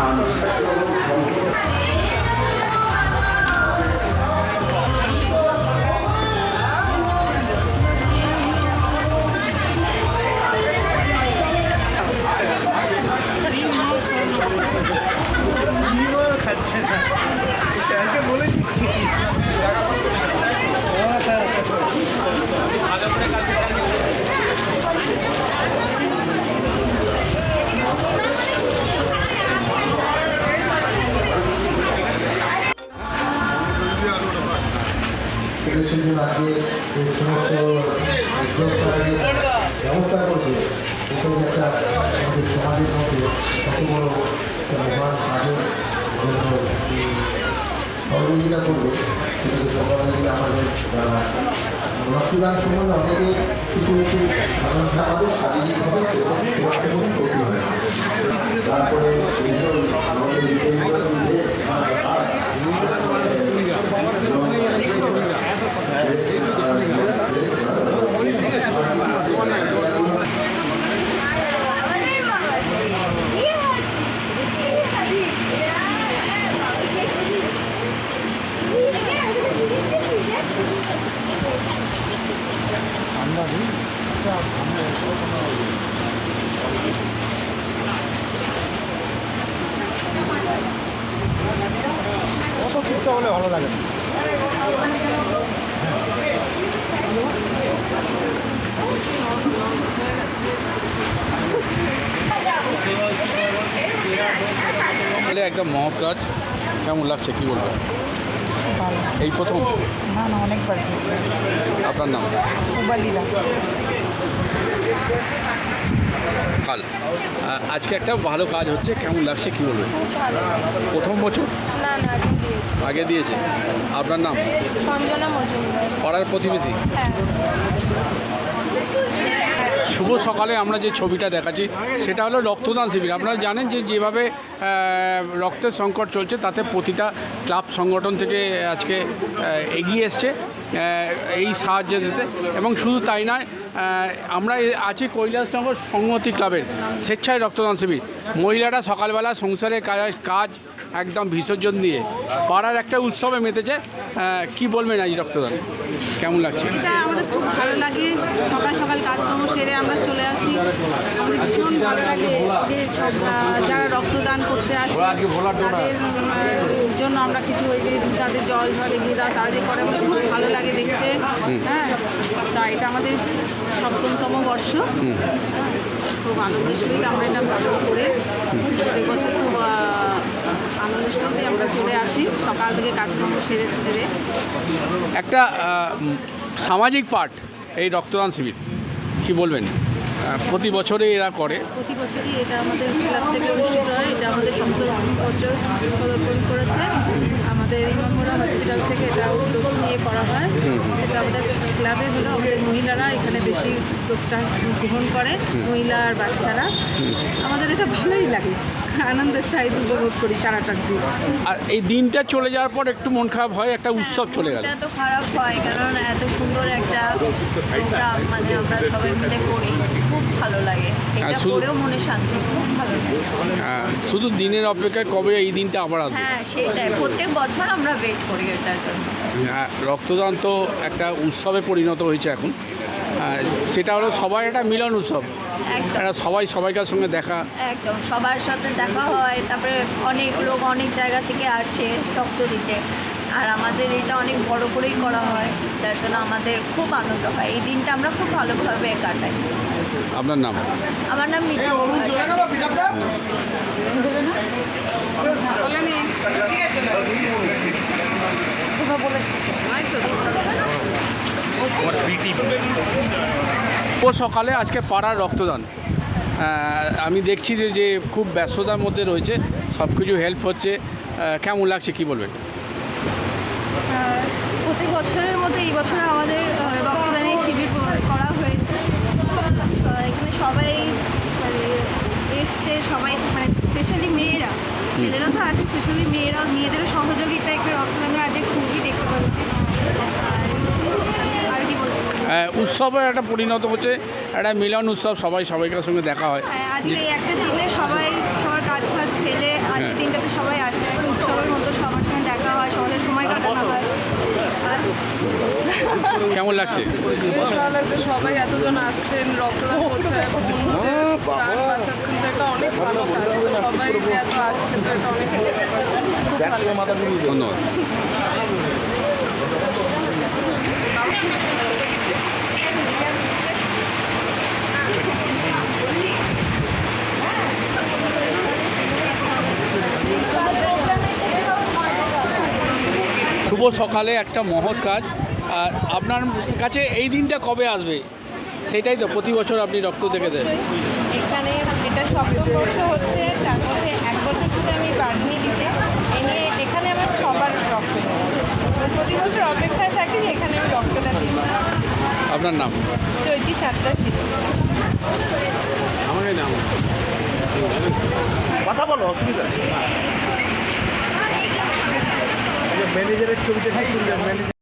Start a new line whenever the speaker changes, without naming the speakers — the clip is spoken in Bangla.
haben. ব্যবস্থা করবে এটাই একটা আমাদের সমাজের মধ্যে কত বড় একটা মহান কাজের সহযোগিতা করবে আমাদের রক্তদান সম্বন্ধে অনেকে কিছু কিছু সাধারণত আমাদের শারীরিকভাবে সেরকম হয় তারপরে আমাদের
চুপচাপ হলে ভালো লাগে না।
একটা মহৎ কাজ কেমন লাগছে কি বলব এই প্রথম?
না না অনেকবার
আপনার নাম? কাল। আ- আজকে একটা ভালো কাজ হচ্ছে কেমন লাগছে কি বলবে প্রথম বছর?
না না আগে দিয়েছে।
আপনার নাম?
সঞ্জনা মজুমদার।
পাড়ার প্রতিবেশী?
হ্যাঁ।
শুভ সকালে আমরা যে ছবিটা দেখাচ্ছি সেটা হলো রক্তদান শিবির। আপনারা জানেন যে যেভাবে রক্তের সংকট চলছে তাতে প্রতিটা ক্লাব সংগঠন থেকে আজকে এগিয়ে এসছে এই সাহায্য দিতে। এবং শুধু তাই নয় আমরা আছি কৈলাসনগর সংহতি ক্লাবের স্বেচ্ছায় রক্তদান শিবির। মহিলারা সকালবেলা সংসারের কাজ কাজ একদম বিসর্জন দিয়ে পাড়ার একটা উৎসবে মেতেছে। কি বলবেন আজ রক্তদান? কেমন লাগছে?
এটা আমাদের খুব ভালো লাগে। সকাল সকাল কাজকর্ম সেরে আমরা চলে আসি। আমাদের ভীষণ ভালো লাগে যারা রক্তদান করতে আসে, তাদের জন্য আমরা কিছু ওই যে তাদের জল ঝলে গিয়ে দেওয়া তাদের করে আমাদের খুব ভালো লাগে দেখতে। হ্যাঁ তা এটা আমাদের সপ্তমতম বর্ষ। খুব আনন্দের সহিত আমরা এটা পালন করে প্রত্যেক বছর খুব আনন্দের আমরা চলে আসি। সকাল থেকে কাজকর্ম সেরে সেরে।
একটা সামাজিক পার্ট এই রক্তদান শিবির কি বলবেন? প্রতি বছরে এরা করে।
প্রতি বছরই এটা আমাদের ক্লাব থেকে অনুষ্ঠিত হয়। এটা আমাদের সমস্ত বছর পদার্পণ করেছে। আমাদের ইমামুরা হসপিটাল থেকে এটা উদ্যোগ নিয়ে করা হয়। এটা আমাদের ক্লাবে হলো। আমাদের মহিলারা এখানে বেশি উদ্যোগটা গ্রহণ করে মহিলা আর বাচ্চারা। আমাদের এটা ভালোই লাগে। আনন্দের সাহিত্য উপভোগ করি সারাটা দিন।
আর এই দিনটা চলে যাওয়ার পর একটু মন খারাপ হয় একটা উৎসব চলে গেল।
এটা তো খারাপ হয় কারণ এত সুন্দর একটা প্রোগ্রাম মানে আমরা সবাই মিলে করি খুব ভালো লাগে। এটা
শুধু-
করেও মনে শান্তি খুব ভালো লাগে।
শুধু দিনের অপেক্ষায় কবে এই দিনটা আবার আসবে?
হ্যাঁ সেটাই। প্রত্যেক বছর আমরা ওয়েট করি এটার জন্য।
হ্যাঁ, রক্তদান তো একটা উৎসবে পরিণত হয়েছে এখন। সেটা হলো সবাই একটা মিলন উৎসব। একটা সবাই সবাইকার সঙ্গে দেখা।
একদম সবার সাথে দেখা হয় তারপরে অনেক লোক অনেক জায়গা থেকে আসে রক্ত দিতে। আর আমাদের এটা অনেক বড় করেই করা হয় যার জন্য আমাদের খুব আনন্দ হয়। এই দিনটা আমরা খুব ভালোভাবে কাটাই।
আপনার নাম?
আমার নাম মিঠু।
ও সকালে আজকে পাড়ার রক্তদান। আমি দেখছি যে যে খুব ব্যস্ততার মধ্যে রয়েছে সব কিছু হেল্প হচ্ছে কেমন লাগছে, কী বলবেন?
প্রতি বছরের মতো এই বছর আমাদের আহ, রক্তদানের শিবির ক- করা হয়েছে আহ, এখানে সবাই মানে এসছে সবাই মানে স্পেশালি মেয়েরা ছেলেরা তো আছে স্পেশালি মেয়েরা মেয়েদেরও সহযোগিতা একটু রক্তদানে আজকে খুবই দেখতে পাচ্ছি আর আর কি বলব
আহ, উৎসবের একটা পরিণত হচ্ছে একটা মিলন উৎসব সবাই সবাইকার সঙ্গে দেখা হয়।
হ্যাঁ আজকে একটা দিনে সবাই সবার কাজ ফাজ ফেলে আজকের
হ্যাঁ।
দিনটাতে সবাই আসে একটা উৎসবের মতো সবার সঙ্গে দেখা হয় সবার সময় কাটানো হয়।
কেমন লাগছে?
বেশ ভালো লাগছে সবাই এতজন আসছেন রক্তদান করছে এবং অন্যদের প্রাণ বাঁচাচ্ছেন তো এটা অনেক ভালো কাজ সবাই যে এত আসছে তো এটা অনেক ভালো ব্যাপার। খুব ভালো
ধন্যবাদ শুভ সকালে একটা মহৎ কাজ। আর আপনার কাছে এই দিনটা কবে আসবে? সেটাই তো প্রতি বছর আপনি রক্ত দেখে দেন।
এখানে এটা সপ্তম বর্ষ হচ্ছে তার মধ্যে এক বছর শুধু আমি বাড়িনি দিতে। এ নিয়ে এখানে আমার সবার রক্ত প্রতি বছর অপেক্ষায় থাকি যে এখানে আমি রক্তটা দিই।
আপনার নাম?
চৈতি সাতটা
আমাকে নাম।
কথা বলো অসুবিধা নেই। ম্যানেজারের ছবিটা তুলবেন ম্যানেজার